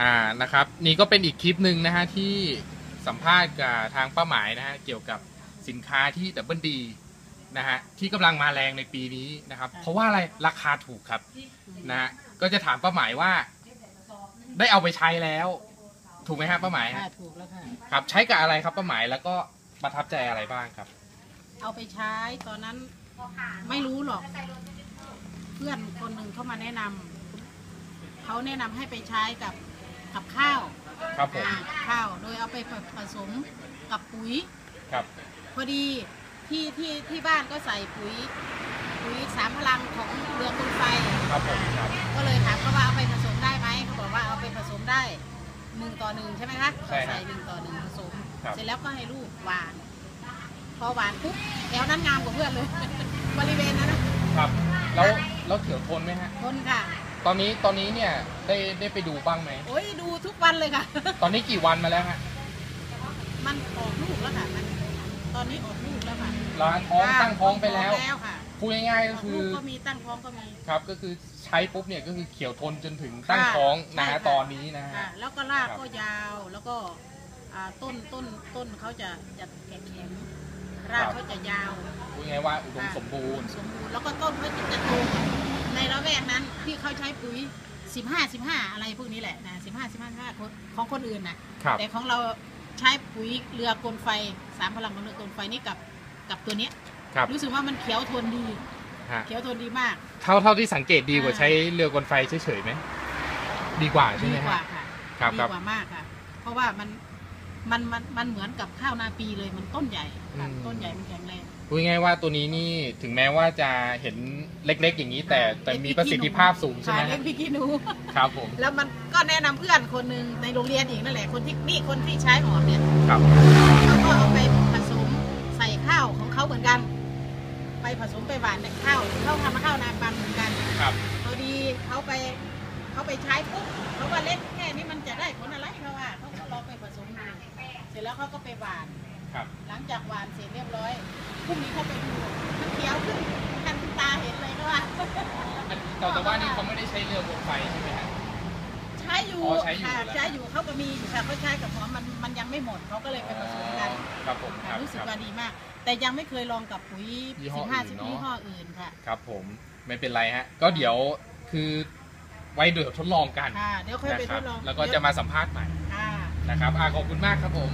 อ่านะครับ นี่ก็เป็นอีกคลิปหนึ่งนะฮะที่สัมภาษณ์กับทางป้าหมายนะฮะเกี่ยวกับสินค้าที่ดับเบิลดีนะฮะที่กำลังมาแรงในปีนี้นะครับ เพราะว่าอะไรราคาถูกครับนะฮะก็จะถามป้าหมายว่า ได้เอาไปใช้แล้ว ถูกไหมฮะป้าหมายค่ะฮะถูกแล้วค่ะ ครับ ใช้กับอะไรครับป้าหมายแล้วก็ประทับใจอะไรบ้างครับ เอาไปใช้ตอนนั้นไม่รู้หรอก เพื่อนคนหนึ่งเข้ามาแนะนำเขาแนะนำให้ไปใช้กับ กับข้าวครับผมอ่าข้าว โดยเอาไปผสมกับปุ๋ย ครับ พอดีที่ที่ที่บ้านก็ใส่ปุ๋ย ปุ๋ยสามพลังของเรือคุณไฟครับผมครับ ก็เลยถามเขาว่าเอาไปผสมได้ไหมเขาบอกว่าเอาไปผสมได้หนึ่งต่อหนึ่งใช่ไหมคะใช่ครับใส่หนึ่งต่อหนึ่งผสม ครับ เสร็จแล้วก็ให้ลูกหวาน พอหวานปุ๊บแถวนั้นงามกว่าเพื่อนเลย บริเวณนั้นนะครับ แล้วแล้วเขียวทนไหมฮะ ทนค่ะ ตอนนี้ตอนนี้เนี่ยได้ได้ไปดูบ้างไหม โอ้ยดูทุกวันเลยค่ะ ตอนนี้กี่วันมาแล้วฮะมันออกลูกแล้วค่ะมันตอนนี้ออกลูกแล้วค่ะร้านท้องตั้งท้องไปแล้วตั้งท้องแล้วค่ะพูดง่ายๆอก็อกคืลูอกก็มีตั้งท้องก็มี ครับก็คือใช้ปุ๊บเนี่ยก็คือเขียวทนจนถึงตั้งค่ะท้องนะใช่ฮะค่ะ ตอนนี้นะฮะค่ะแล้วก็รากครับ ก็ยาวแล้วก็อ่าต้นต้นต้นเขาจะจะแข็งแข็งรากเขาจะยาวพูดง่ายๆว่าอุดมสมบูรณ์ สมบูรณ์แล้วก็ต้นเขาจะโตในระแวกนั้น ที่เขาใช้ปุ๋ย 15 15 อะไรพวกนี้แหละนะ15 15 15คนของคนอื่นนะครับ แต่ของเราใช้ปุ๋ยเรือกลไฟสามพลังของเรือกลไฟนี่กับกับตัวเนี้ยครับรู้สึกว่ามันเขียวทนดี ฮะเขียวทนดีมาก เท่าเท่าที่สังเกตดีกว่าอ่าใช้เรือกลไฟเฉยๆไหมดีกว่าใช่ดีไหมกว่าฮะค่ะครับดีครับ กว่ามากค่ะ เพราะว่ามัน มันมันมันเหมือนกับข้าวนาปีเลยมันต้นใหญ่ค่ะต้นใหญ่มันแข็งแรง พูดง่ายๆว่าตัวนี้นี่ถึงแม้ว่าจะเห็นเล็ก ๆ อย่างนี้ แต่แต่มีประสิทธิภาพสูงใช่ไหมค่ะเลี้ยฮะงพริกขี้หนู ครับผมแล้วมันก็แนะนำเพื่อนคนหนึ่งในโรงเรียนอีกนั่นแหละคนที่นี่คนที่ใช้หอมเนี่ยครับเขาก็เอาไปผสมใส่ข้าวของเขาเหมือนกัน ไปผสมไปหวานในข้าวเขาทำข้าวนาปันเหมือนกันครับ พอดีเขาไปเขาไปใช้ปุ๊บเขาว่าเล็กแค่นี้มันจะได้ผลอะไรเขาว่าเขาก็ลองไปผสมดูเส ร็จแล้วเขาก็ไปหวาน ครับ หลังจากหวานเสร็จเรียบร้อยพรุ่งนี้เขาไปดูมันเขียวขึ้นทันตาเห็นเลยก็ว่าอันแต่แต่ว่านี่เขาไม่ได้ใช้เรือกลไฟใช่ไหมฮะ ใช้อยู่อ๋อใช้อยู่ค่ะแล้ว ใช้อยู่เขาก็มีแต่เขาใช้กับหอมมันมันยังไม่หมดเขาก็เลยไปผสมกันครับผมคค่ะรับรู้สึกครับ ว่าดีมาก แต่ยังไม่เคยลองกับปุ๋ยยี่ห้สิอบห้าอื่สินบเนอะ ยี่ห้ออื่นค่ะ ครับผมไม่เป็นไรฮะ ก็เดี๋ยวคือไว้เดี๋ยวทดลองกันค่ะเดี๋ยวค่อยไปนะคทรับดลองแล้วก็จะมาสัมภาษณ์ใหม่ค่ะ นะครับอ่าขอบคุณมากครับผม